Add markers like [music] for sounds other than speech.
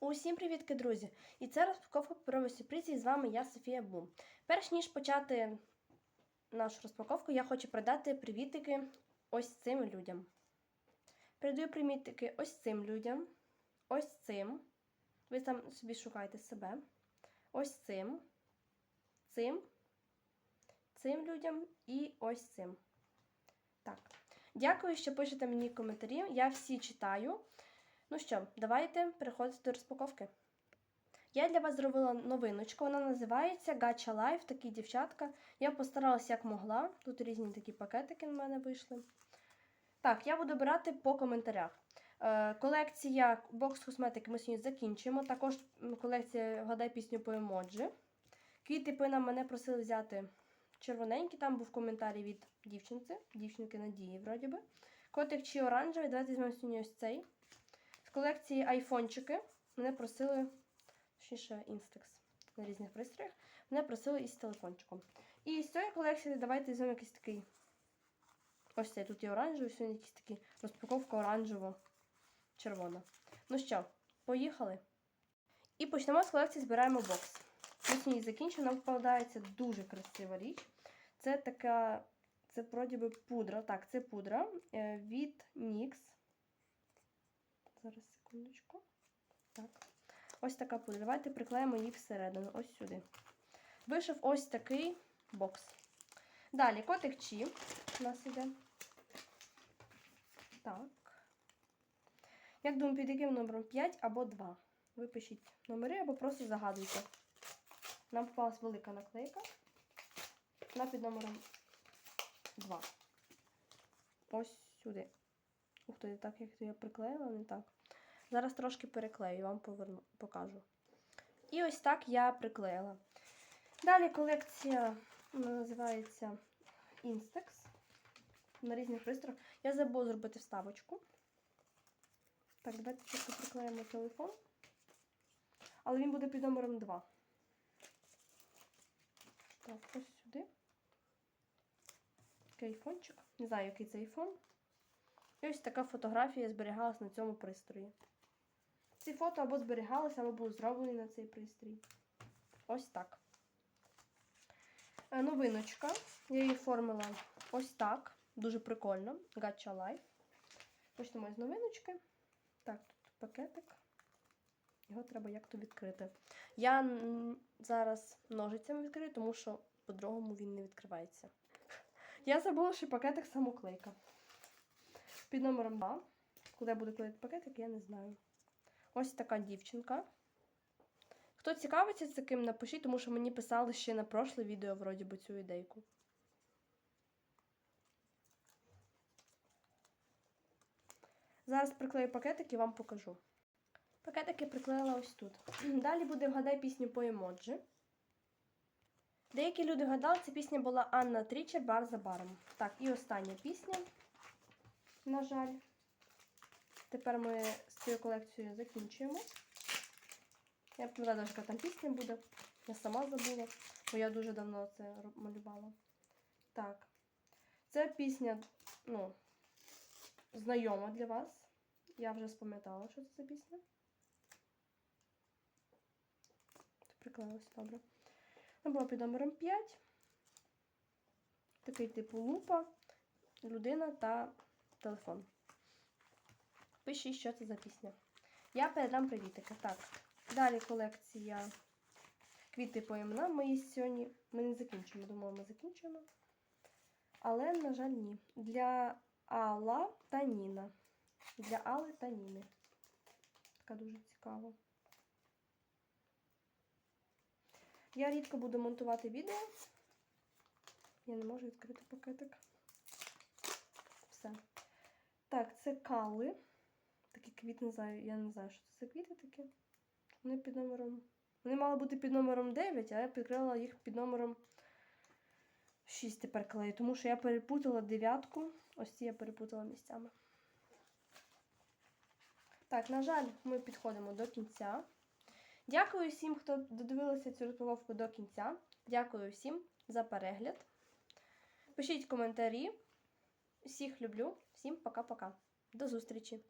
Усім привітки, друзі! І це розпаковка паперової сюрпризів. З вами я, Софія Бум. Перш ніж почати нашу розпаковку, я хочу передати привітики ось цим людям. Передаю привітики ось цим людям, ось цим. Ви там собі шукаєте себе. Ось цим, цим, цим людям і ось цим. Так. Дякую, що пишете мені коментарі. Я всі читаю. Ну що, давайте переходити до розпаковки. Я для вас зробила новиночку, вона називається Gacha Life, такі дівчатка. Я постаралася як могла. Тут різні такі пакетики в мене вийшли. Так, я буду брати по коментарях. Е, колекція бокс косметики ми сьогодні закінчимо. Також колекція Гадай пісню по емоджі. Квіти пина мене просили взяти червоненькі, там був коментарі від дівчинці, дівчинки Надії, вроді би. Котик чи оранжевий, давайте візьмемо сьогодні ось цей. Колекції айфончики мене просили, точніше, інстекс на різних пристроях. Мене просили із телефончиком. І з цієї колекції давайте візьмемо якийсь такий. Ось цей тут є оранжевий, сьогодні якийсь такий розпаковка оранжево-червона. Ну що, поїхали. І почнемо з колекції збираємо бокс. Ми сьогодні закінчимо, нам вкладається дуже красива річ. Це така, це вроді пудра. Так, це пудра е, від NYX. Зараз секундочку. Так. Ось така пудра. Давайте приклеїмо її всередину, ось сюди. Вийшов ось такий бокс. Далі котик Чі у нас іде. Так. Як думаю, під яким номером 5 або 2? Ви пишіть номери або просто загадуйте. Нам попалась велика наклейка. Вона під номером 2. Ось сюди. Ух ти, так як я приклеїла, не так. Зараз трошки переклею, вам поверну, покажу. І ось так я приклеїла. Далі колекція називається Instax. На різних пристроях. Я забула зробити вставочку. Так, давайте чітко приклеїмо телефон. Але він буде під номером 2. Так, ось сюди. Такий айфончик. Не знаю, який це айфон. І ось така фотографія зберігалась на цьому пристрої. Ці фото або зберігалися, або були зроблені на цей пристрій. Ось так. Е, Новиночка. Я її оформила ось так. Дуже прикольно. Gacha Life. Почнемо з новиночки. Так, тут пакетик. Його треба як-то відкрити. Я зараз ножицями відкрию, тому що по-другому він не відкривається. [laughs] Я забула, що пакетик самоклейка. Під номером 2. Куди я буду клеїти пакетик, я не знаю. Ось така дівчинка. Хто цікавиться таким, напишіть, тому що мені писали ще на прошле відео, вроді би, цю ідейку. Зараз приклею пакетик і вам покажу. Пакетики приклеїла ось тут. [clears throat] Далі буде вгадай пісню по емоджі. Деякі люди вгадали, ця пісня була Анна Трічер бар за баром. Так, і остання пісня, на жаль. Тепер ми з цією колекцією закінчуємо. Я знаю, яка там пісня буде. Я сама забула, бо я дуже давно це малювала. Так. Це пісня, ну, знайома для вас. Я вже спам'ятала, що це за пісня. Це приклеїлося добре. Вона була під номером 5. Такий типу лупа, людина та телефон. Пишіть, що це за пісня. Я передам привітики. Так. Далі колекція квіти по іменам. Ми сьогодні ми не закінчимо. Думаю, ми закінчимо. Але, на жаль, ні. Для Алла та Ніна. Для Алли та Ніни. Така дуже цікава. Я рідко буду монтувати відео. Я не можу відкрити пакетик. Все. Так, це кали. Такі квіти, не знаю, я не знаю, що це за квіти такі. Вони під номером. Вони мали бути під номером 9, а я підкрила їх під номером 6 тепер клею, тому що я перепутала дев'ятку. Ось ці я перепутала місцями. Так, на жаль, ми підходимо до кінця. Дякую всім, хто додивилися цю розпаковку до кінця. Дякую всім за перегляд. Пишіть коментарі. Всіх люблю. Всім пока-пока. До зустрічі!